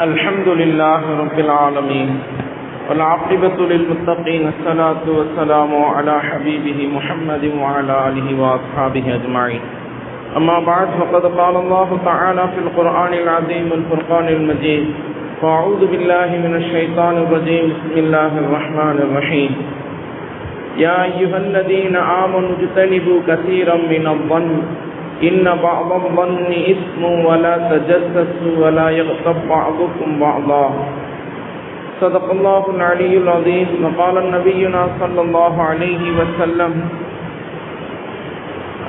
الحمد لله رب العالمين والعاقبة للمتقين الصلاة والسلام على حبيبه محمد وعلى آله وأصحابه أجمعين أما بعد، فقد قال الله تعالى في القرآن العظيم الفرقان المجيد فأعوذ بالله من الشيطان الرجيم بسم الله الرحمن الرحيم يا أيها الذين آمنوا اجتنبوا كثيرا من الظن إن بعض الظن إثم ولا تجسسوا ولا يغتب بعضكم بعضا. صدق الله العلي العظيم. وقال نبينا صلى الله عليه وسلم،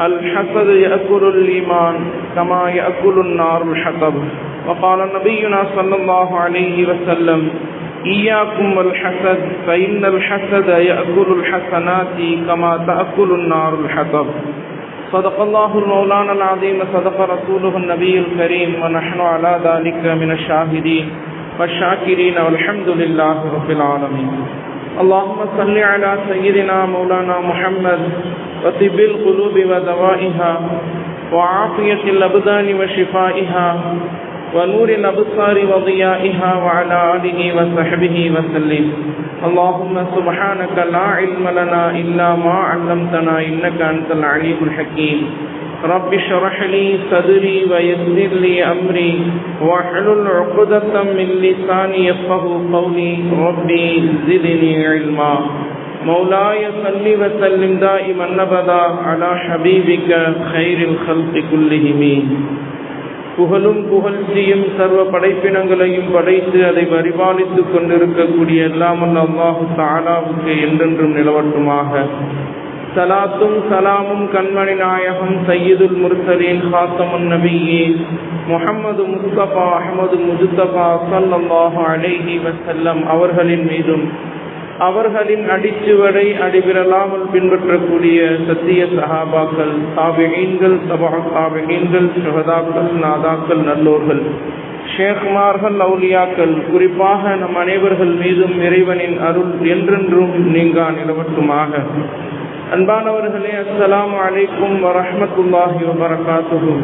الحسد يأكل الإيمان كما يأكل النار الحطب. وقال نبينا صلى الله عليه وسلم، إياكم والحسد، فإن الحسد يأكل الحسنات كما تأكل النار الحطب. صدق الله المولان العظيم صدق رسوله النبي الكريم ونحن على ذلك من الشاهدين والشاكرين والحمد لله رب العالمين اللهم صل على سيدنا مولانا محمد وطب القلوب ودوائها وعافية الأبدان وشفائها ونور الأبصار وضيائها وعلى آله وصحبه وسلم. اللهم سبحانك لا علم لنا إلا ما علمتنا إنك أنت العليم الحكيم. رب اشرح لي صدري ويسر لي أمري واحلل عقدة من لساني يفقه قولي. ربي زدني علما. مولاي صل وسلم دائما أبدا على حبيبك خير الخلق كلهم. புகழும் புகழ்ச்சியும் சர்வ படைப்பினங்களையும் படைத்து அதை பரிபாலித்துக் கொண்டிருக்கக்கூடிய எல்லாமல் அல்லாஹு தாலாவுக்கு என்றென்றும் நிலவட்டுமாக. சலாத்தும் சலாமும் கண்மணி நாயகம் சையீதுல் முர்சலீன் ஹாத்தமுன் நபியே முகமது முஸ்தபா அஹமது முஜுத்தபா சல்லாஹு அலேஹி வசல்லம் அவர்களின் மீதும் அவர்களின் அடிச்சுவடை அடிவிரலாமல் பின்பற்றக்கூடிய சத்திய சஹாபாக்கள் தாபிகீன்கள் சபா தாபிகீன்கள் சுகதாக்கள் நாதாக்கள் நல்லோர்கள் ஷேக்மார்கள் அவுலியாக்கள் குறிப்பாக நம் அனைவர்கள் மீதும் இறைவனின் அருள் என்றென்றும் நீங்கா நிலவட்டுமாக. அன்பானவர்களே அஸ்லாம் அலைக்கும் வரமத்துல்லாஹி வபரகாத்துஹு.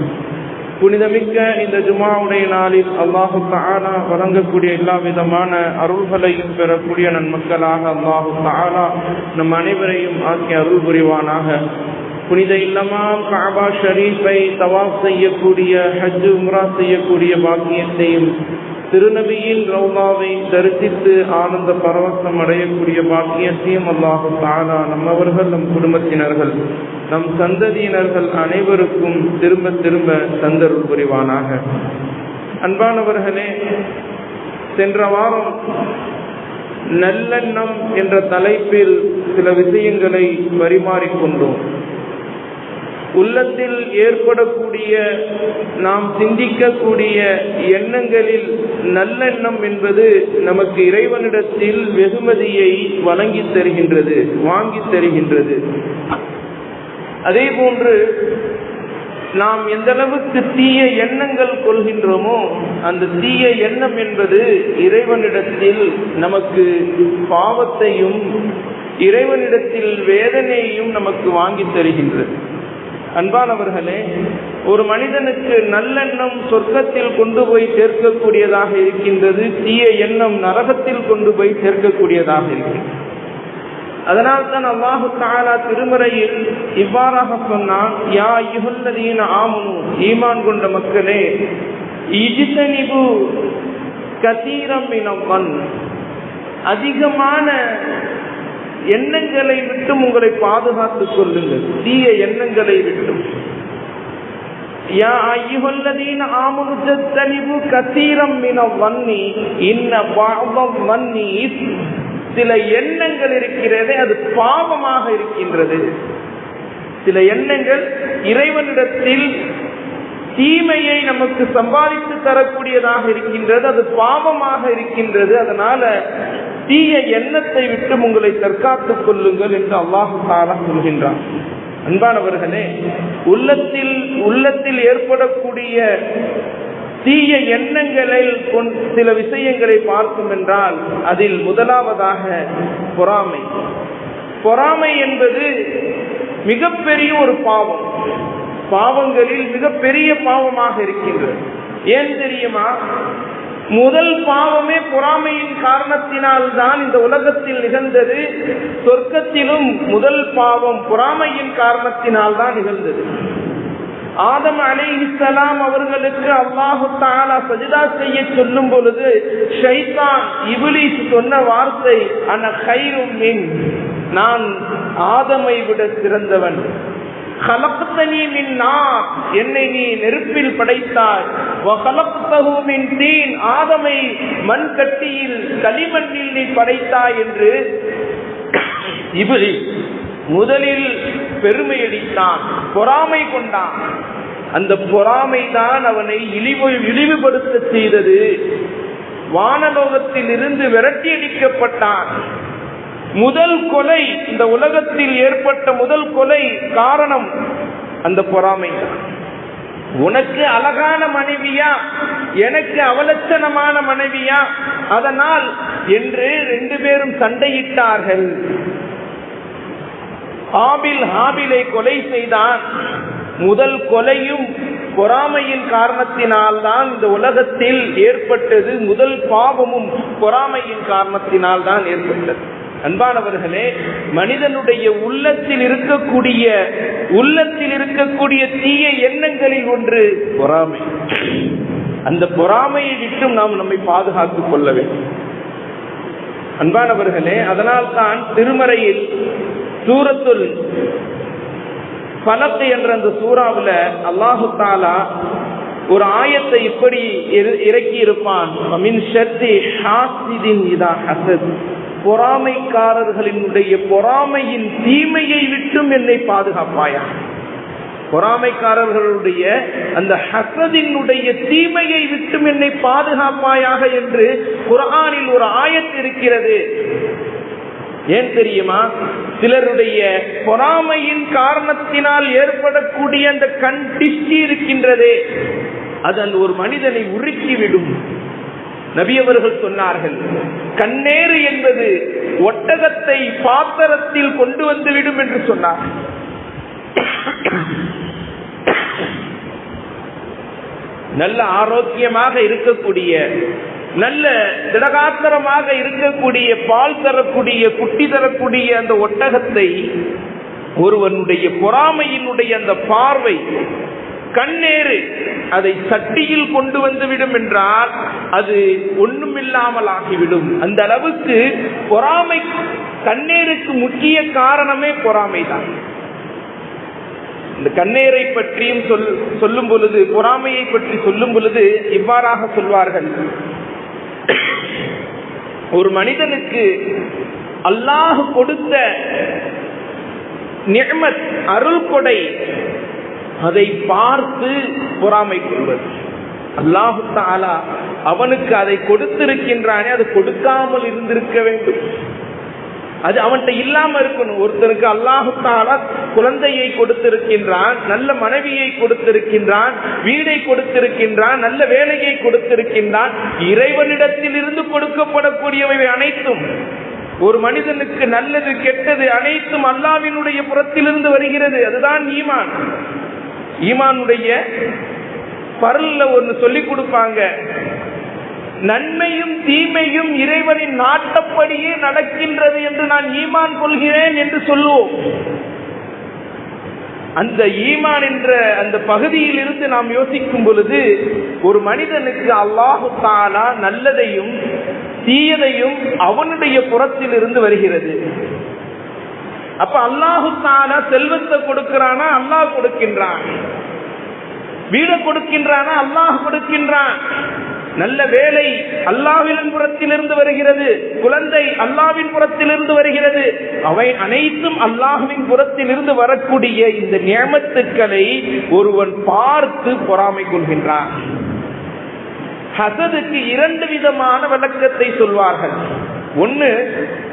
புனிதமிக்க இந்த ஜுமாவுடைய நாளில் அல்லாஹு தாலா வழங்கக்கூடிய எல்லா விதமான அருள்களையும் பெறக்கூடிய நன்மக்களாக அல்லாஹு தாலா நம் அனைவரையும் ஆக்கிய அருள் புரிவானாக. புனித இல்லமாம் காபா ஷரீஃபை தவாப் செய்யக்கூடிய ஹஜ்ஜு உம்ரா செய்யக்கூடிய பாக்கியத்தையும் திருநபியின் ரவுலாவை தரிசித்து ஆனந்த பரவசம் அடையக்கூடிய பாக்கியத்தையும் அல்லாஹு தாலா நம்மவர்கள் நம் குடும்பத்தினர்கள் நம் சந்ததியினர்கள் அனைவருக்கும் திரும்ப திரும்ப தந்தருள் புரிவானாக. அன்பானவர்களே சென்ற வாரம் நல்லெண்ணம் என்ற தலைப்பில் சில விஷயங்களை பரிமாறிக்கொண்டோம் உள்ளத்தில் ஏற்படக்கூடிய நாம் சிந்திக்கக்கூடிய எண்ணங்களில் நல்லெண்ணம் என்பது நமக்கு இறைவனிடத்தில் வெகுமதியை வழங்கி தருகின்றது வாங்கி தருகின்றது. அதே போன்று நாம் எந்த அளவுக்கு தீய எண்ணங்கள் கொள்கின்றோமோ அந்த தீய எண்ணம் என்பது இறைவனிடத்தில் நமக்கு பாவத்தையும் இறைவனிடத்தில் வேதனையையும் நமக்கு வாங்கி தருகின்றது. அன்பானவர்களே ஒரு மனிதனுக்கு நல்லெண்ணம் சொர்க்கத்தில் கொண்டு போய் சேர்க்கக்கூடியதாக இருக்கின்றது தீய எண்ணம் நரகத்தில் கொண்டு போய் சேர்க்கக்கூடியதாக இருக்கின்றது. அதனால் தான் அல்லாஹு தாலா திருமறையில் இவ்வாறாக சொன்னான் யா யுகல்லதீன ஆமனு ஈமான் கொண்ட மக்களே இஜித்தனிபு கதீரம் இனவன் அதிகமான எண்ணங்களை விட்டும் உங்களை பாதுகாத்துக் கொள்ளுங்கள் தீய எண்ணங்களை விட்டும். யா ஐயுகல்லதீன ஆமுனுஜத்தனிபு கதீரம் மின வன்னி இன்ன பாவம் வன்னி சில எண்ணங்கள் இருக்கிறதே அது பாவமாக இருக்கின்றது. சில எண்ணங்கள் இறைவனிடத்தில் தீமையை நமக்கு சம்பாதித்து தரக்கூடியதாக இருக்கின்றது அது பாவமாக இருக்கின்றது. அதனால தீய எண்ணத்தை விட்டு உங்களை தற்காத்துக் கொள்ளுங்கள் என்று அல்லாஹு தாலா சொல்கின்றான். அன்பானவர்களே உள்ளத்தில் உள்ளத்தில் ஏற்படக்கூடிய தீய எண்ணங்களில் சில விஷயங்களை பார்க்கும் என்றால் அதில் முதலாவதாக பொறாமை. பொறாமை என்பது மிகப்பெரிய ஒரு பாவம். பாவங்களில் மிகப்பெரிய பாவமாக இருக்கின்றது. ஏன் தெரியுமா? முதல் பாவமே பொறாமையின் காரணத்தினால் தான் இந்த உலகத்தில் நிகழ்ந்தது. சொர்க்கத்திலும் முதல் பாவம் பொறாமையின் காரணத்தினால் தான் நிகழ்ந்தது. ஆதம் அலிஹிசலாம் அவர்களுக்கு அல்லாஹு தாலா சஜிதா செய்ய சொல்லும் பொழுது ஷைதான் இபிலிஸ் சொன்ன வார்த்தை அன கைரும் மின் நான் ஆதமை விட சிறந்தவன். என்னை நீ நெருப்பில் படைத்தாய். தீன் ஆதமை மண் கட்டியில் களிமண்ணில் நீ படைத்தாய் என்று இபிலி முதலில் பெருமையடித்தான் பொறாமை கொண்டான். அந்த பொறாமை தான் அவனை இழிவு இழிவுபடுத்த செய்தது. வானலோகத்தில் இருந்து விரட்டி அடிக்கப்பட்டான். முதல் கொலை இந்த உலகத்தில் ஏற்பட்ட முதல் கொலை காரணம் அந்த பொறாமை உனக்கு அழகான மனைவியா? எனக்கு அவலட்சணமான மனைவியா? அதனால் என்று ரெண்டு பேரும் சண்டையிட்டார்கள். ஆபில் ஹாபிலை கொலை செய்தான். முதல் கொலையும் பொறாமையின் காரணத்தினால் தான் இந்த உலகத்தில் ஏற்பட்டது. முதல் பாவமும் பொறாமையின் காரணத்தினால் தான் ஏற்பட்டது. அன்பானவர்களே மனிதனுடைய உள்ளத்தில் இருக்கக்கூடிய உள்ளத்தில் இருக்கக்கூடிய தீய எண்ணங்களில் ஒன்று பொறாமை. அந்த பொறாமையை விட்டும் நாம் நம்மை பாதுகாத்துக் கொள்ள வேண்டும். அன்பானவர்களே அதனால் தான் திருமறையில் சூரத்துல் பலத்து என்ற அந்த சூறாவில் அல்லாஹு தாலா ஒரு ஆயத்தை இப்படி இறக்கி இருப்பான். பொறாமைக்காரர்களினுடைய பொறாமையின் தீமையை விட்டும் என்னை பாதுகாப்பாயா? பொறாமைக்காரர்களுடைய அந்த ஹசதினுடைய தீமையை விட்டும் என்னை பாதுகாப்பாயாக என்று குரானில் ஒரு ஆயத்து இருக்கிறது. ஏன் தெரியுமா? சிலருடைய பொறாமையின் காரணத்தினால் ஏற்படக்கூடிய அந்த கண் திஷ்டி இருக்கின்றதே. அது அந்த ஒரு மனிதனை உருக்கிவிடும். நபியவர்கள் சொன்னார்கள் கண்ணேறு என்பது ஒட்டகத்தை பாத்திரத்தில் கொண்டு வந்துவிடும் என்று சொன்னார். நல்ல ஆரோக்கியமாக இருக்கக்கூடிய நல்ல திடகாத்திரமாக இருக்கக்கூடிய பால் தரக்கூடிய குட்டி தரக்கூடிய அந்த ஒட்டகத்தை ஒருவனுடைய பொறாமையினுடைய அந்த பார்வை கண்ணேறு அதை சட்டியில் கொண்டு வந்துவிடும் என்றால் அது ஒண்ணுமில்லாமல் ஆகிவிடும். அந்த அளவுக்கு பொறாமை கண்ணேருக்கு முக்கிய காரணமே பொறாமை தான் இந்த கண்ணேரை பற்றியும் சொல் சொல்லும் பொழுது பொறாமையை பற்றி சொல்லும் பொழுது இவ்வாறாக சொல்வார்கள். ஒரு மனிதனுக்கு அல்லாஹ் கொடுத்த நியமத் அருள் கொடை அதை பார்த்து பொறாமை கொள்வது. அல்லாஹு தாலா அவனுக்கு அதை கொடுத்திருக்கின்றானே அது கொடுக்காமல் இருந்திருக்க வேண்டும். அது அவன்கிட்ட இல்லாம இருக்கணும். ஒருத்தருக்கு அல்லாஹுத்தால குழந்தையை கொடுத்திருக்கின்றான் நல்ல மனைவியை கொடுத்திருக்கின்றான் வீடை கொடுத்திருக்கின்றான் நல்ல வேலையை கொடுத்திருக்கின்றான். இறைவனிடத்தில் இருந்து கொடுக்கப்படக்கூடியவை அனைத்தும் ஒரு மனிதனுக்கு நல்லது கெட்டது அனைத்தும் அல்லாவினுடைய புறத்திலிருந்து வருகிறது. அதுதான் ஈமான். ஈமானுடைய பரல்ல ஒன்று சொல்லி கொடுப்பாங்க. நன்மையும் தீமையும் இறைவனின் நாட்டப்படியே நடக்கின்றது என்று நான் ஈமான் கொள்கிறேன் என்று சொல்லுவோம். அந்த ஈமான் என்ற அந்த பகுதியில் இருந்து நாம் யோசிக்கும் பொழுது ஒரு மனிதனுக்கு அல்லாஹு தாலா நல்லதையும் தீயதையும் அவனுடைய புறத்தில் இருந்து வருகிறது. அப்ப அல்லாஹு தாலா செல்வத்தை கொடுக்கிறானா? அல்லாஹ் கொடுக்கின்றான். வீடை கொடுக்கின்றானா? அல்லாஹ் கொடுக்கின்றான். நல்ல வேலை அல்லாவின் புறத்திலிருந்து வருகிறது குழந்தை அல்லாவின் புறத்திலிருந்து வருகிறது. அவை அனைத்தும் அல்லாஹுவின் புறத்திலிருந்து வரக்கூடிய இந்த நியமத்துக்களை ஒருவன் பார்த்து பொறாமை கொள்கின்றான். ஹசதுக்கு இரண்டு விதமான விளக்கத்தை சொல்வார்கள். ஒன்று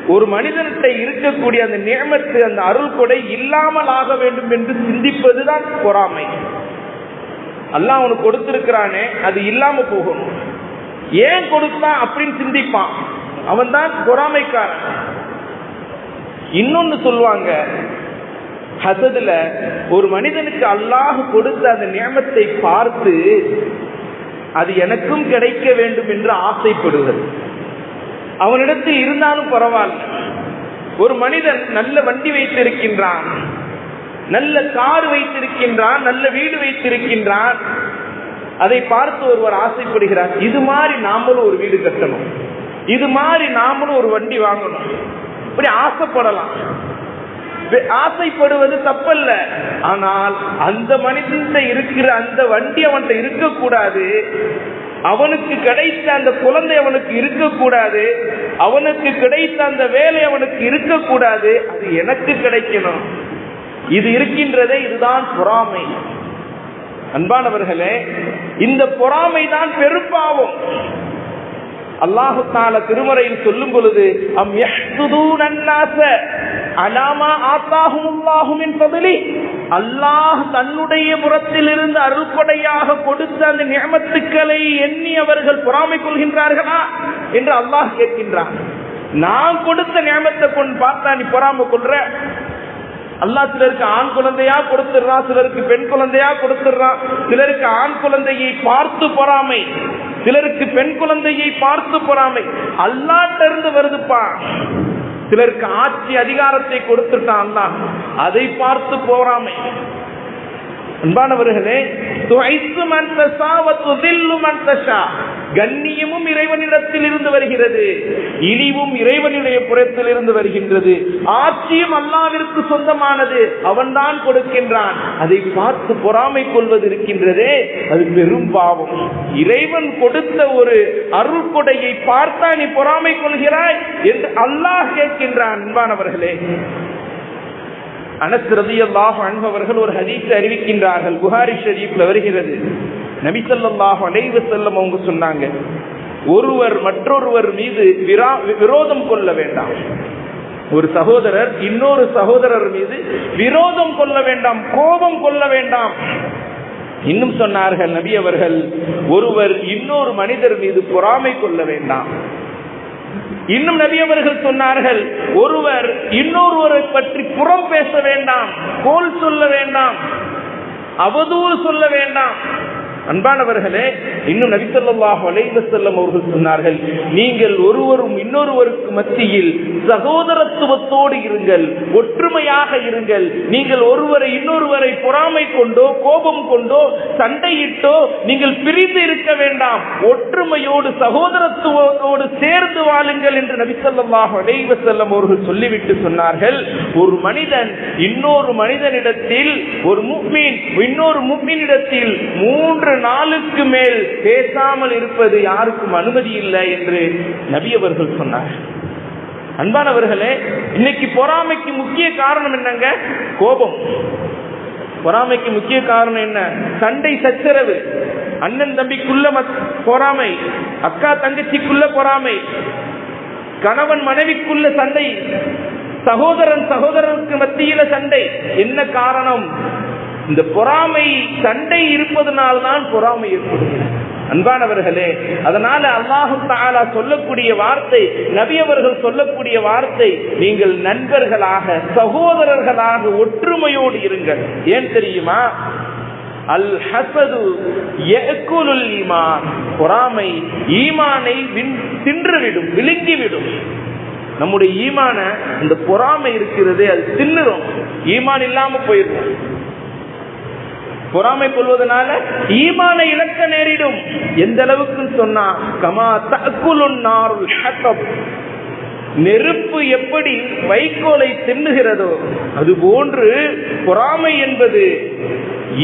ஒரு மனிதன்கிட்ட இருக்கக்கூடிய அந்த நியமத்து அந்த அருள் கொடை இல்லாமல் ஆக வேண்டும் என்று சிந்திப்பதுதான் பொறாமை. அல்லாஹ் அவனுக்கு கொடுத்திருக்கிறானே அது இல்லாம போகணும் ஏன் கொடுத்தான் அப்படின்னு சிந்திப்பான். அவன் தான் பொறாமைக்காரன். இன்னொன்னு சொல்லுவாங்க ஹசதுல ஒரு மனிதனுக்கு அல்லாஹ் கொடுத்த அந்த நியமத்தை பார்த்து அது எனக்கும் கிடைக்க வேண்டும் என்று ஆசைப்படுவது அவனிடத்தில் இருந்தாலும் பரவாயில்ல. ஒரு மனிதன் நல்ல வண்டி வைத்திருக்கின்றான் நல்ல கார் வைத்திருக்கின்றான் நல்ல வீடு வைத்திருக்கின்றான் அதை பார்த்து ஒருவர் ஆசைப்படுகிறார் இது மாதிரி நாமளும் ஒரு வீடு கட்டணும். இது மாதிரி நாமளும் ஒரு வண்டி வாங்கணும். இப்படி ஆசைப்படலாம். ஆசைப்படுவது தப்பல்ல. ஆனால் அந்த மனிதன் இருக்கிற அந்த வண்டி அவன்கிட்ட இருக்கக்கூடாது. அவனுக்கு கிடைத்த அந்த குழந்தை அவனுக்கு இருக்கக்கூடாது. அவனுக்கு கிடைத்த அந்த வேலை அவனுக்கு இருக்கக்கூடாது. அது எனக்கு கிடைக்கணும். இது இருக்கின்றதே இதுதான் பொறாமை. அன்பானவர்களே இந்த பொறாமை தான் பெருப்பாவும் அல்லாஹு தால திருமறையில் சொல்லும் பொழுது அம் அலாமா ஆத்தாகுமுல்லாஹுமின் பதலி அல்லாஹ் தன்னுடைய புறத்தில் இருந்து அருள்படையாக கொடுத்த அந்த நியமத்துக்களை எண்ணி அவர்கள் பொறாமை கொள்கின்றார்களா என்று அல்லாஹ் கேட்கின்றான். நான் கொடுத்த நியமத்தை கொண்டு பார்த்தா நீ பொறாமை கொள்ற? அல்லா சிலருக்கு ஆண் குழந்தையா கொடுத்துடுறான் சிலருக்கு பெண் குழந்தையா கொடுத்துடுறான் சிலருக்கு ஆண் குழந்தையை பார்த்து பொறாமை. சிலருக்கு பெண் குழந்தையை பார்த்து பொறாமை. அல்லாட்ட இருந்து வருதுப்பா. சிலருக்கு ஆட்சி அதிகாரத்தை கொடுத்துட்டான் தான் அதை பார்த்து போறாமை. அன்பானவர்களே கண்ணியமும் இறைவனிடத்தில் இருந்து வருகிறது. இழிவும் இறைவனுடைய புறத்தில் இருந்து வருகின்றது. ஆட்சியும் அல்லாவிற்கு சொந்தமானது. அவன்தான் கொடுக்கின்றான். அதை பார்த்து பொறாமை கொள்வது இருக்கின்றதே. அது பெரும் பாவம். இறைவன் கொடுத்த ஒரு அருள் கொடையை பார்த்தா நீ பொறாமை கொள்கிறாய் என்று அல்லாஹ் கேட்கின்றான். அன்பானவர்களே அனஸ் அன்பவர்கள் ஒரு ஹதீஸ் அறிவிக்கின்றார்கள். புகாரி ஷரீப்ல வருகிறது. நபிசல்லாஹ் அலைவு செல்லம் அவங்க சொன்னாங்க ஒருவர் மற்றொருவர் மீது விரோதம் கொள்ள வேண்டாம். ஒரு சகோதரர் இன்னொரு சகோதரர் மீது விரோதம் கொள்ள வேண்டாம் கோபம் கொள்ள வேண்டாம். இன்னும் சொன்னார்கள் நபி அவர்கள் ஒருவர் இன்னொரு மனிதர் மீது பொறாமை கொள்ள வேண்டாம். இன்னும் நபி அவர்கள் சொன்னார்கள் ஒருவர் இன்னொருவரை பற்றி புறம் பேச வேண்டாம் கோல் சொல்ல வேண்டாம் அவதூறு சொல்ல வேண்டாம். அன்பானவர்களே இன்னும் நபித்தல்லாஹ் அலைவசல்லம் அவர்கள் சொன்னார்கள் நீங்கள் ஒருவரும் இன்னொருவருக்கு மத்தியில் சகோதரத்துவத்தோடு இருங்கள் ஒற்றுமையாக இருங்கள். நீங்கள் ஒருவரை இன்னொருவரை பொறாமை கொண்டோ கோபம் கொண்டோ சண்டையிட்டோ நீங்கள் பிரிந்து இருக்க வேண்டாம். ஒற்றுமையோடு சகோதரத்துவத்தோடு சேர்ந்து வாழுங்கள் என்று நபித்தல்லாஹ் அலைவசல்லம் அவர்கள் சொல்லிவிட்டு சொன்னார்கள். ஒரு மனிதன் இன்னொரு மனிதனிடத்தில் ஒரு முக்மீன் இன்னொரு முக்மீனிடத்தில் மூன்று நாளுக்கு மேல் பேசாமல் இருப்பது யாருக்கும் அனுமதி இல்லை என்று நபியவர்கள் சொன்னார் அன்பானவர்களே இன்னைக்கு பொறாமைக்கு முக்கிய காரணம் என்னங்க? கோபம். பொறாமைக்கு முக்கிய காரணம் என்ன? சண்டை சச்சரவு. அண்ணன் தம்பிக்குள்ள பொறாமை. அக்கா தங்கச்சிக்குள்ள பொறாமை. கணவன் மனைவிக்குள்ள சண்டை. சகோதரன் சகோதரனுக்கு மத்தியில சண்டை. என்ன காரணம்? இந்த பொறாமை சண்டை இருப்பதனால்தான் பொறாமை ஏற்படுகிறது. அன்பானவர்களே அதனால அல்லாஹு தாலா சொல்லக்கூடிய வார்த்தை நபி அவர்கள் சொல்லக்கூடிய வார்த்தை நீங்கள் நண்பர்களாக சகோதரர்களாக ஒற்றுமையோடு இருங்கள். ஏன் தெரியுமா? அல் ஹசது ஈமான். பொறாமை ஈமானை தின்றுவிடும் விழுங்கிவிடும். நம்முடைய ஈமான இந்த பொறாமை இருக்கிறது அது தின்னுரும். ஈமான் இல்லாம போயிருக்கும். பொறாமை கொள்வதனால ஈமான இழக்க நேரிடும். எந்த அளவுக்கு சொன்னா கமா தக்குலுன்னாருல் நெருப்பு எப்படி வைக்கோலை தின்னுகிறதோ அது போன்று பொறாமை என்பது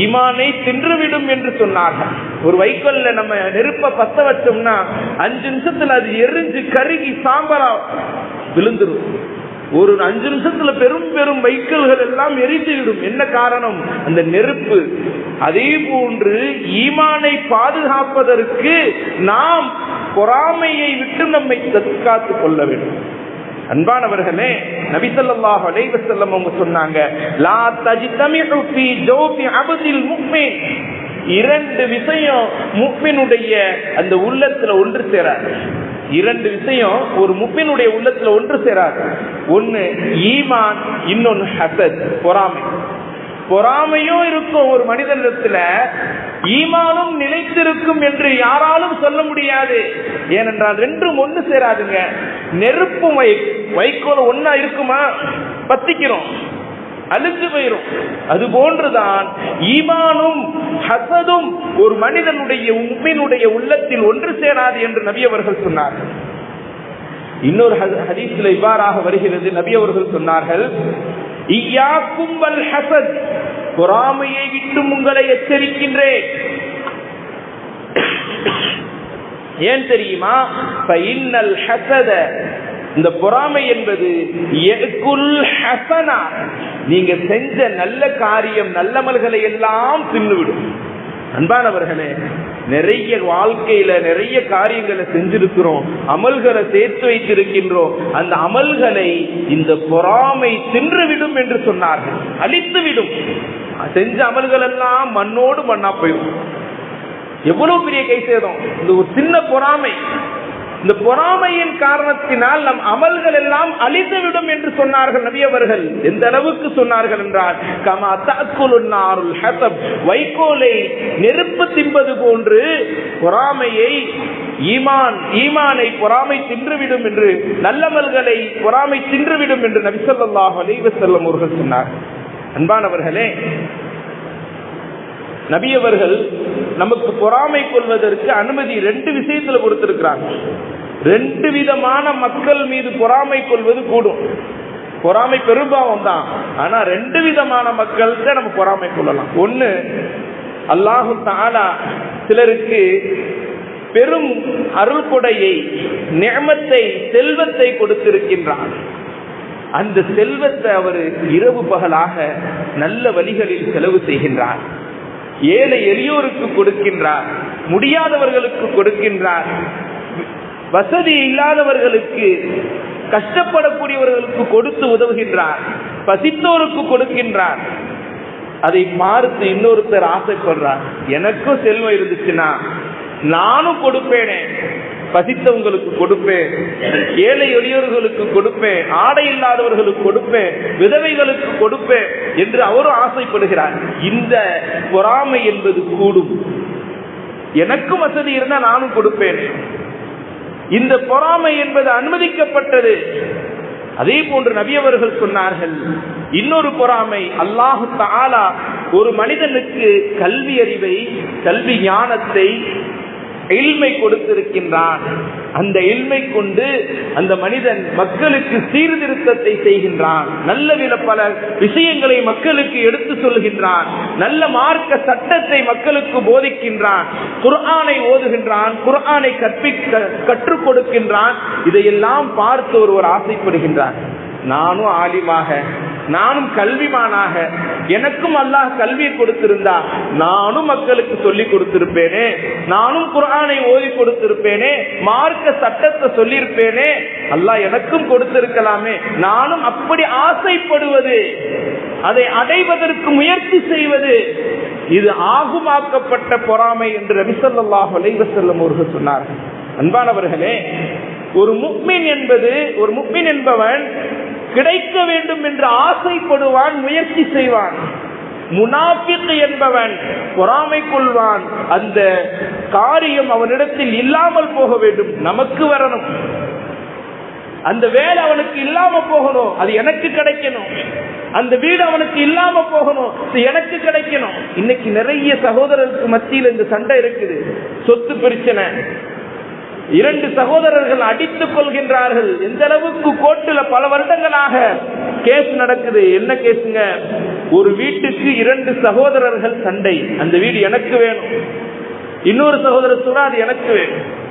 ஈமானை தின்றுவிடும் என்று சொன்னார்கள். ஒரு வைக்கோல்ல நம்ம நெருப்ப பத்த வச்சோம்னா அஞ்சு நிமிஷத்துல அது எரிஞ்சு கருகி சாம்பலா விழுந்துரும். ஒரு அஞ்சு நிமிஷத்துல பெரும் பெரும் வைக்கல்கள் எல்லாம் எரிந்துவிடும் என்ன காரணம்? அந்த நெருப்பு. அதே போன்று ஈமானை பாதுகாப்பதற்கு நாம் பொறாமையை விட்டு நம்மை தற்காத்துக் கொள்ள வேண்டும். அன்பானவர்களே நபிசல்லாஹ் அலைவசல்லம் அவங்க சொன்னாங்க லா தஜி ஃபீ ஜோபி அபதில் முஃமின். இரண்டு விஷயம் முக்மினுடைய அந்த உள்ளத்துல ஒன்று சேராது. இரண்டு விஷயம் ஒரு முப்பினுடைய உள்ளத்துல ஒன்று சேராது. ஒன்னு ஈமான் இன்னொன்னு ஹசத் பொறாமை. பொறாமையும் இருக்கும் ஒரு மனிதனிடத்துல ஈமானும் நிலைத்திருக்கும் என்று யாராலும் சொல்ல முடியாது. ஏனென்றால் ரெண்டும் ஒண்ணு சேராதுங்க. நெருப்பு வை வைக்கோல் ஒன்னா இருக்குமா? பத்திக்கிறோம். அழுந்து போயிரும். அது போன்றுதான் ஈமானும் ஹசதும் ஒரு மனிதனுடைய உம்மினுடைய உள்ளத்தில் ஒன்று சேராது என்று நபி அவர்கள் சொன்னார்கள். இன்னொரு ஹதீஸ்ல இவ்வாறாக வருகிறது. நபி அவர்கள் சொன்னார்கள் இய்யாக்கும் வல் ஹசத் பொறாமையை விட்டு உங்களை எச்சரிக்கின்றேன். ஏன் தெரியுமா? ஹசத இந்த பொறாமை என்பது ஹசனா? நீங்க செஞ்ச நல்ல காரியம் நல்லமல்களை எல்லாம் தின்னுவிடும். அன்பானவர்களே நிறைய வாழ்க்கையில நிறைய காரியங்களை செஞ்சிருக்கிறோம் அமல்களை சேர்த்து வைத்திருக்கின்றோம். அந்த அமல்களை இந்த பொறாமை தின்றுவிடும் என்று சொன்னார்கள். அழித்து விடும் செஞ்ச அமல்கள் எல்லாம் மண்ணோடு மண்ணா போயிடும். எவ்வளவு பெரிய கை சேதம் இந்த ஒரு சின்ன பொறாமை. இந்த பொறாமையின் காரணத்தினால் நம் அமல்கள் எல்லாம் அழிந்துவிடும் என்று சொன்னார்கள் நபி அவர்கள். எந்த அளவுக்கு சொன்னார்கள் என்றால் கமா தாக்குலுன்னாருல் ஹசப். வைக்கோலை நெருப்பு தின்பது போன்று பொறாமையை ஈமான் ஈமானை பொறாமை தின்றுவிடும் என்று நல்லமல்களை பொறாமை தின்றுவிடும் என்று நபிசல்லாஹ் அலைவ செல்லம் அவர்கள் சொன்னார். அன்பானவர்களே நபியவர்கள் நமக்கு பொறாமை கொள்வதற்கு அனுமதி ரெண்டு விஷயத்துல கொடுத்திருக்கிறாங்க. ரெண்டு விதமான மக்கள் மீது பொறாமை கொள்வது கூடும். பொறாமை பெரும்பாவம் தான். ஆனா ரெண்டு விதமான மக்கள்கிட்ட நம்ம பொறாமை கொள்ளலாம். ஒண்ணு அல்லாஹு தானா சிலருக்கு பெரும் அருள் கொடையை நேமத்தை செல்வத்தை கொடுத்திருக்கின்றார் அந்த செல்வத்தை அவர் இரவு பகலாக நல்ல வழிகளில் செலவு செய்கின்றார். ஏழை எளியோருக்கு கொடுக்கின்றார். முடியாதவர்களுக்கு கொடுக்கின்றார். வசதி இல்லாதவர்களுக்கு கஷ்டப்படக்கூடியவர்களுக்கு கொடுத்து உதவுகின்றார் பசித்தோருக்கு கொடுக்கின்றார். அதை பார்த்து இன்னொருத்தர் ஆசைப்படுறார் எனக்கும் செல்வம் இருந்துச்சுன்னா நானும் கொடுப்பேனே பசித்தவங்களுக்கு கொடுப்பேன் ஏழை எளியோர்களுக்கு கொடுப்பேன் ஆடை இல்லாதவர்களுக்கு கொடுப்பேன் விதவைகளுக்கு கொடுப்பேன் என்று அவரும் ஆசைப்படுகிறார். இந்த பொறாமை என்பது கூடும். எனக்கும் வசதி இருந்தா நானும் கொடுப்பேன் இந்த பொறாமை என்பது அனுமதிக்கப்பட்டது. அதே போன்று நபியவர்கள் சொன்னார்கள் இன்னொரு பொறாமை அல்லாஹு தாலா ஒரு மனிதனுக்கு கல்வி அறிவை கல்வி ஞானத்தை இல்மை கொடுத்திருக்கின்றான். அந்த இல்மை கொண்டு அந்த மனிதன் மக்களுக்கு சீர்திருத்தத்தை செய்கின்றான். நல்ல வித பல விஷயங்களை மக்களுக்கு எடுத்து சொல்கின்றான். நல்ல மார்க்க சட்டத்தை மக்களுக்கு போதிக்கின்றான். குர்ஆனை ஓதுகின்றான் குர்ஆனை கற்பிக்க கற்றுக் கொடுக்கின்றான். இதையெல்லாம் பார்த்து ஒருவர் ஆசைப்படுகின்றார். நானும் ஆலிமாக நானும் கல்விமானாக எனக்கும் அல்லாஹ் கல்வியை கொடுத்திருந்தா நானும் மக்களுக்கு சொல்லி கொடுத்திருப்பேனே நானும் குரானை ஓதி கொடுத்திருப்பேனே மார்க்க சட்டத்தை சொல்லியிருப்பேனே அல்லாஹ் எனக்கும் கொடுத்திருக்கலாமே நானும் அப்படி ஆசைப்படுவது அதை அடைவதற்கு முயற்சி செய்வது இது ஆகுமாக்கப்பட்ட பொறாமை என்று ரபிசல்லாஹ் அலைவசல்லம் அவர்கள் சொன்னார்கள். அன்பானவர்களே ஒரு முக்மின் என்பது ஒரு முக்மின் என்பவன் கிடைக்க வேண்டும் என்று ஆசைப்படுவான் முயற்சி செய்வான். முனாபிக் என்பவன் பொறாமை கொள்வான். அந்த காரியம் அவனிடத்தில் இல்லாமல் போக வேண்டும். நமக்கு வரணும். அந்த வேலை அவனுக்கு இல்லாம போகணும். அது எனக்கு கிடைக்கணும். அந்த வீடு அவனுக்கு இல்லாம போகணும். எனக்கு கிடைக்கணும். இன்னைக்கு நிறைய சகோதரருக்கு மத்தியில் இந்த சண்டை இருக்குது. சொத்து பிரச்சனை. இரண்டு சகோதரர்கள் அடித்துக் கொள்கின்றார்கள். எந்த அளவுக்கு கோர்ட்டுல பல வருடங்களாக கேஸ் நடக்குது என்ன கேஸுங்க? ஒரு வீட்டுக்கு இரண்டு சகோதரர்கள் சண்டை. அந்த வீடு எனக்கு வேணும். இன்னொரு சகோதரர் சொல்றா அது எனக்கு வேணும்.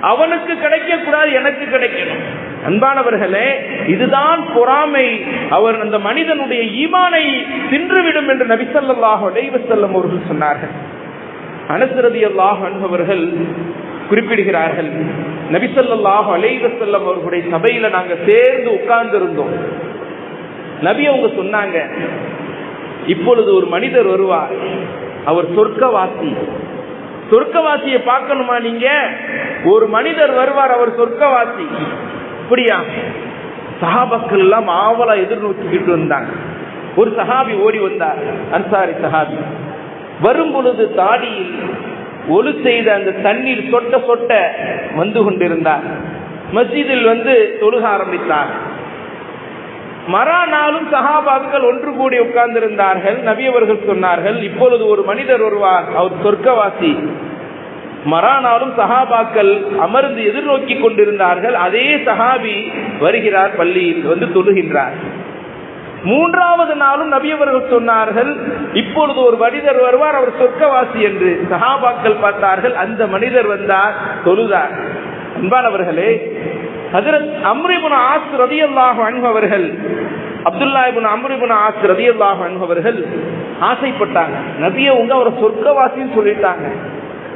அவனுக்கு கிடைக்க கூடாது எனக்கு கிடைக்கணும். அன்பானவர்களே இதுதான் பொறாமை. அவர் அந்த மனிதனுடைய ஈமானை தின்றுவிடும் என்று நபிசல்லாஹ் செல்லும் அவர்கள் சொன்னார்கள். அனசரதி அல்லாஹ் அன்பவர்கள் குறிப்பிடுகிறார்கள். நபிசல்லாஹ் அலைவசல்லம் அவர்களுடைய சபையில நாங்க சேர்ந்து உட்கார்ந்து இருந்தோம் நபி அவங்க சொன்னாங்க இப்பொழுது ஒரு மனிதர் வருவார். அவர் சொர்க்கவாசி. சொர்க்கவாசியை பார்க்கணுமா நீங்க? ஒரு மனிதர் வருவார் அவர் சொர்க்கவாசி. அப்படியா சஹாபக்கள் எல்லாம் ஆவலா எதிர்நோக்கிக்கிட்டு வந்தாங்க. ஒரு சஹாபி ஓடி வந்தார் அன்சாரி சஹாபி. வரும் பொழுது தாடியில் ஒலு செய்த அந்த தண்ணீர் சொட்ட சொட்ட வந்து கொண்டிருந்தார். மஸ்ஜிதில் வந்து தொழுக ஆரம்பித்தார். மறா நாளும் சஹாபாக்கள் ஒன்று கூடி உட்கார்ந்திருந்தார்கள். நபியவர்கள் சொன்னார்கள் இப்பொழுது ஒரு மனிதர் வருவார் அவர் சொர்க்கவாசி. மறா நாளும் சஹாபாக்கள் அமர்ந்து எதிர்நோக்கி கொண்டிருந்தார்கள். அதே சகாபி வருகிறார் பள்ளியில் வந்து தொழுகின்றார். மூன்றாவது நாளும் நபியவர்கள் சொன்னார்கள் இப்பொழுது ஒரு மனிதர் வருவார் அவர் சொர்க்கவாசி என்று. சஹாபாக்கள் பார்த்தார்கள் அந்த மனிதர் வந்தார் தொழுதார். அன்பானவர்களே ஹஜரத் அம்ரிபுன் ஆஸ் ரதியல்லாஹு அன்பவர்கள் அப்துல்லா இபுன் அம்ரிபுன் ஆஸ் ரதியல்லாஹு அன்பவர்கள் ஆசைப்பட்டாங்க. நபிய உங்க அவரை சொர்க்கவாசின்னு சொல்லிட்டாங்க.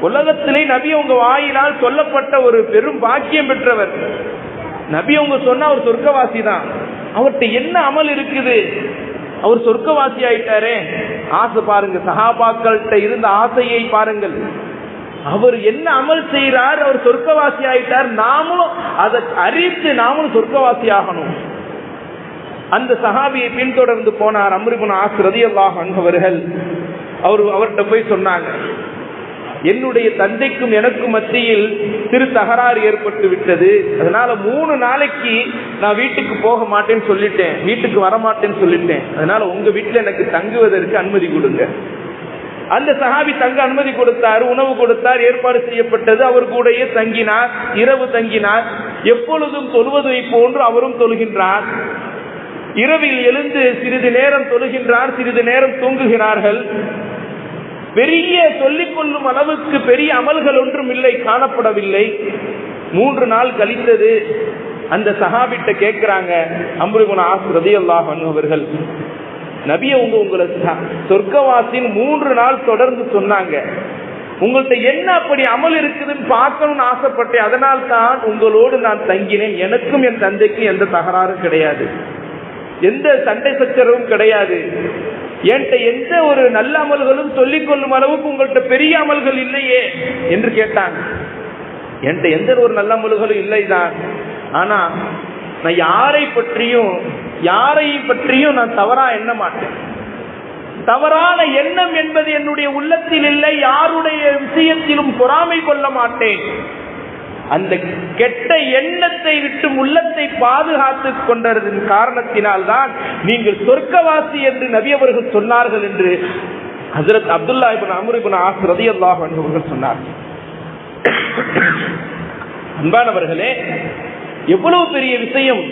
உலகத்திலே நபிய உங்க வாயினால் சொல்லப்பட்ட ஒரு பெரும் பாக்கியம் பெற்றவர். நபி உங்க சொன்னா அவர் சொர்க்கவாசி தான். அவர்கிட்ட என்ன அமல் இருக்குது? அவர் சொர்க்கவாசி ஆயிட்டாரே. ஆசை பாருங்க சகாபாக்கள்கிட்ட இருந்த ஆசையை பாருங்கள். அவர் என்ன அமல் செய்கிறார்? அவர் சொர்க்கவாசி ஆயிட்டார். நாமளும் அதை அறிவித்து நாமளும் சொர்க்கவாசி ஆகணும். அந்த சஹாபியை பின்தொடர்ந்து போனார் அம்ரிபுன் ஆசிரதி ரதியல்லாஹ் அன்பவர்கள் அவர் அவர்கிட்ட போய் சொன்னாங்க என்னுடைய தந்தைக்கும் எனக்கும் மத்தியில் சிறு தகராறு ஏற்பட்டு விட்டது. அதனால மூணு நாளைக்கு நான் வீட்டுக்கு போக மாட்டேன்னு சொல்லிட்டேன். வீட்டுக்கு வரமாட்டேன்னு சொல்லிட்டேன். அதனால உங்க வீட்டுல எனக்கு தங்குவதற்கு அனுமதி கொடுங்க. அந்த சஹாபி தங்க அனுமதி கொடுத்தார் உணவு கொடுத்தார் ஏற்பாடு செய்யப்பட்டது. அவர் கூடயே தங்கினார் இரவு தங்கினார். எப்பொழுதும் தொழுவதை போன்று அவரும் தொழுகின்றார். இரவில் எழுந்து சிறிது நேரம் தொழுகின்றார் சிறிது நேரம் தூங்குகிறார்கள். பெரிய சொல்லிக் கொள்ளும் அளவுக்கு பெரிய அமல்கள் ஒன்றும் இல்லை காணப்படவில்லை. மூன்று நாள் கழித்தது அந்த சஹாபிட்ட கேட்கிறாங்க அம்ருகுண ஆஸ் ரதியல்லாஹ் அவர்கள். நபிய உங்க உங்களை சொர்க்கவாசின் மூன்று நாள் தொடர்ந்து சொன்னாங்க. உங்கள்கிட்ட என்ன அப்படி அமல் இருக்குதுன்னு பார்க்கணும்னு ஆசைப்பட்டேன். அதனால் தான் உங்களோடு நான் தங்கினேன். எனக்கும் என் தந்தைக்கும் எந்த தகராறும் கிடையாது. எந்த சண்டை சச்சரவும் கிடையாது. என்கிட்ட எந்த ஒரு நல்ல அமல்களும் சொல்லிக் கொள்ளும் அளவுக்கு உங்கள்கிட்ட பெரிய அமல்கள் இல்லையே என்று கேட்டாங்க. என்கிட்ட எந்த ஒரு நல்ல அமல்களும் இல்லைதான். ஆனா நான் யாரை பற்றியும் யாரை பற்றியும் நான் தவறா எண்ண மாட்டேன். தவறான எண்ணம் என்பது என்னுடைய உள்ளத்தில் இல்லை யாருடைய விஷயத்திலும் பொறாமை கொள்ள மாட்டேன். அந்த கெட்ட எண்ணத்தை விட்டு உள்ளத்தை பாதுகாத்து கொண்டதன் காரணத்தினால் தான் நீங்கள் சொர்க்கவாசி என்று நபி அவர்கள் சொன்னார்கள் என்று ஹசரத் அப்துல்லா இபின் அமர் ஆஸ் ரதி அல்லாஹ் அவர்கள் சொன்னார். அன்பானவர்களே எவ்வளவு பெரிய விஷயம்.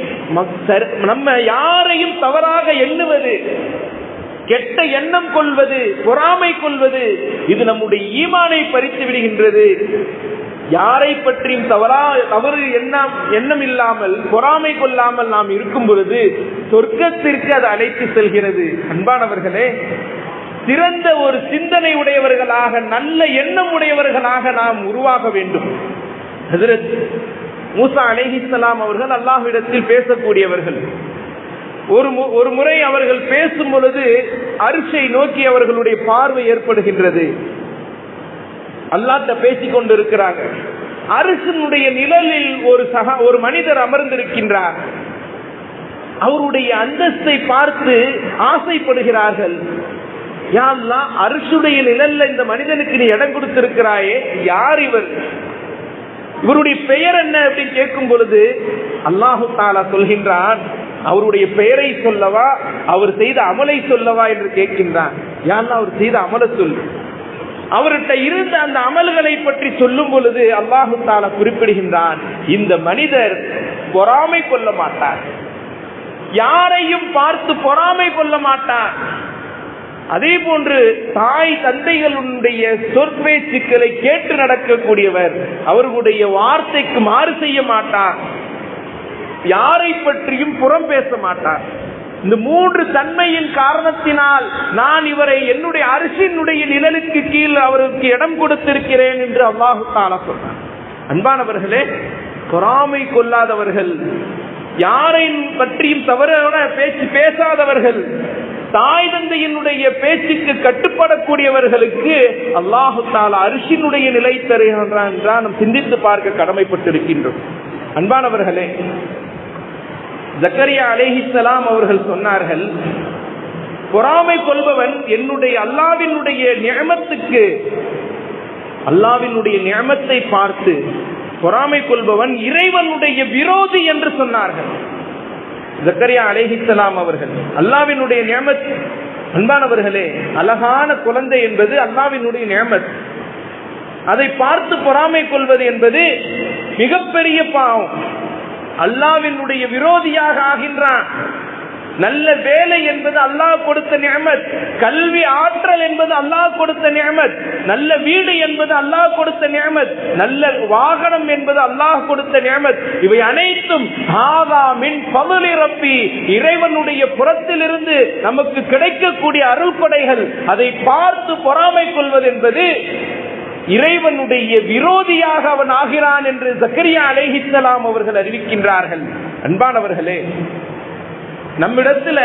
நம்ம யாரையும் தவறாக எண்ணுவது கெட்ட எண்ணம் கொள்வது பொறாமை கொள்வது இது நம்முடைய ஈமானை பறித்து விடுகின்றது. யாரை பற்றியும் தவறா தவறு எண்ணம் எண்ணம் இல்லாமல் பொறாமை கொள்ளாமல் நாம் இருக்கும் பொழுது சொர்க்கத்திற்கு அது அழைத்து செல்கிறது. அன்பானவர்களே சிறந்த ஒரு சிந்தனை உடையவர்களாக நல்ல எண்ணம் உடையவர்களாக நாம் உருவாக வேண்டும். மூசா அலேஹிஸ்லாம் அவர்கள் அல்லாஹ்விடத்தில் பேசக்கூடியவர்கள். ஒரு ஒரு முறை அவர்கள் பேசும் பொழுது அரிசை நோக்கி அவர்களுடைய பார்வை ஏற்படுகின்றது. அல்லாட்ட பேசிக் கொண்டிருக்கிறாங்க அரசனுடைய நிழலில் ஒரு சகா ஒரு மனிதர் அமர்ந்திருக்கின்றார். அவருடைய அந்தஸ்தை பார்த்து ஆசைப்படுகிறார்கள். யாரெல்லாம் அரசுடைய நிழல்ல இந்த மனிதனுக்கு நீ இடம் கொடுத்திருக்கிறாயே யார் இவர்? இவருடைய பெயர் என்ன அப்படின்னு கேட்கும் பொழுது அல்லாஹு தாலா சொல்கின்றான் அவருடைய பெயரை சொல்லவா அவர் செய்த அமலை சொல்லவா என்று கேட்கின்றான். யாரெல்லாம் அவர் செய்த அமலை சொல்லு. அவர்கிட்ட இருந்த அந்த அமல்களை பற்றி சொல்லும் பொழுது அல்லாஹு தாலா குறிப்பிடுகின்றான் இந்த மனிதர் பொறாமை கொள்ள மாட்டார். யாரையும் பார்த்து பொறாமை கொள்ள மாட்டார். அதே போன்று தாய் தந்தைகளுடைய சொற்பேச்சுக்களை கேட்டு நடக்கக்கூடியவர் அவர்களுடைய வார்த்தைக்கு மாறு செய்ய மாட்டார். யாரை பற்றியும் புறம் பேச மாட்டார். இந்த மூன்று தன்மையின் காரணத்தினால் நான் இவரை என்னுடைய அரிசியினுடைய நிழலுக்கு கீழ் அவருக்கு இடம் கொடுத்திருக்கிறேன் என்று அல்லாஹு தாலா சொன்னார் அன்பானவர்களே பொறாமை கொள்ளாதவர்கள் யாரை பற்றியும் தவறான பேச்சு பேசாதவர்கள் தாய் தந்தையினுடைய பேச்சுக்கு கட்டுப்படக்கூடியவர்களுக்கு அல்லாஹு தாலா அரிசினுடைய நிலை தருகின்றான் என்றால் நாம் சிந்தித்து பார்க்க கடமைப்பட்டிருக்கின்றோம். அன்பானவர்களே ஜக்கரியா அலேஹிசலாம் அவர்கள் சொன்னார்கள் பொறாமை கொள்பவன் என்னுடைய அல்லாவினுடைய நியமத்துக்கு அல்லாவினுடைய நியமத்தை பார்த்து பொறாமை கொள்பவன் இறைவனுடைய விரோதி என்று சொன்னார்கள். ஜக்கரியா அலேஹிசலாம் அவர்கள் அல்லாவினுடைய நியமத் அன்பானவர்களே அழகான குழந்தை என்பது அல்லாவினுடைய நியமத். அதை பார்த்து பொறாமை கொள்வது என்பது மிகப்பெரிய பாவம். அல்லாவினுடைய விரோதியாக ஆகின்றான். நல்ல வேலை என்பது அல்லாஹ் கொடுத்த நியமத். கல்வி ஆற்றல் என்பது அல்லாஹ் கொடுத்த நியமத். நல்ல வீடு என்பது அல்லாஹ் கொடுத்த நியமத். நல்ல வாகனம் என்பது அல்லாஹ் கொடுத்த நியமத். இவை அனைத்தும் ஆதா மின் ரப்பி. இறைவனுடைய புறத்திலிருந்து நமக்கு கிடைக்கக்கூடிய அருள்படைகள் அதை பார்த்து பொறாமை கொள்வது என்பது இறைவனுடைய விரோதியாக அவன் ஆகிறான் என்று சக்கரியா அலைஹிசலாம் அவர்கள் அறிவிக்கின்றார்கள். அன்பானவர்களே நம்மிடத்துல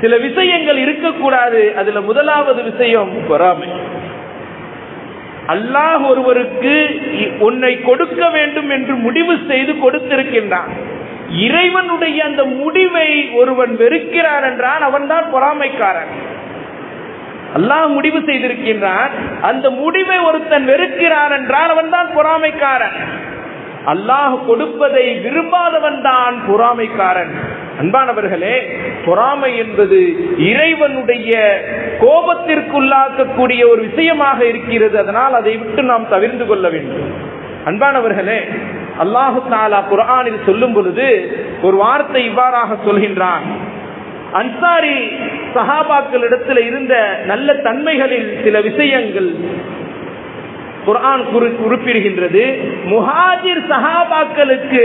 சில விஷயங்கள் இருக்கக்கூடாது. அதுல முதலாவது விஷயம் பொறாமை. அல்லாஹ் ஒருவருக்கு உன்னை கொடுக்க வேண்டும் என்று முடிவு செய்து கொடுத்திருக்கின்றான். இறைவனுடைய அந்த முடிவை ஒருவன் வெறுக்கிறான் என்றால் அவன்தான் பொறாமைக்காரன். அல்லாஹ் முடிவு செய்திருக்கின்றான். அந்த முடிவை ஒருத்தன் வெறுக்கிறான் என்றால் அவன்தான் பொறாமைக்காரன். அல்லாஹ் கொடுப்பதை விரும்பாதவன் தான் பொறாமைக்காரன். அன்பானவர்களே பொறாமை என்பது இறைவனுடைய கோபத்திற்குள்ளாக்கக்கூடிய ஒரு விஷயமாக இருக்கிறது. அதனால் அதை விட்டு நாம் தவிர்த்து கொள்ள வேண்டும். அன்பானவர்களே அல்லாஹு தாலா குரானில் சொல்லும் பொழுது ஒரு வார்த்தை இவ்வாறாக சொல்கின்றான். அன்சாரி சஹாபாக்களிடத்தில் இருந்த நல்ல தன்மைகளில் சில விஷயங்கள் குரான் குறிப்பிடுகின்றது. முஹாஜிர் சஹாபாக்களுக்கு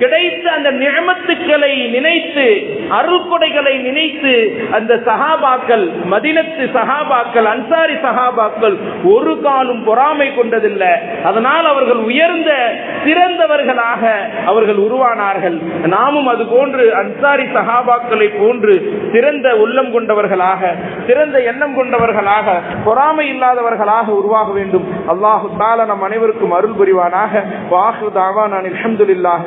கிடைத்த அந்த நியமத்துக்களை நினைத்து அருள்கொடைகளை நினைத்து அந்த சகாபாக்கள் மதினத்து சகாபாக்கள் அன்சாரி சகாபாக்கள் ஒரு காலும் பொறாமை கொண்டதில்லை. அதனால் அவர்கள் உயர்ந்த சிறந்தவர்களாக அவர்கள் உருவானார்கள். நாமும் அது போன்று அன்சாரி சகாபாக்களை போன்று சிறந்த உள்ளம் கொண்டவர்களாக சிறந்த எண்ணம் கொண்டவர்களாக பொறாமை இல்லாதவர்களாக உருவாக வேண்டும். அல்லாஹு தால நம் அனைவருக்கும் அருள் புரிவானாக. வாஹு தாவான் அல்ஹம்துலில்லாஹி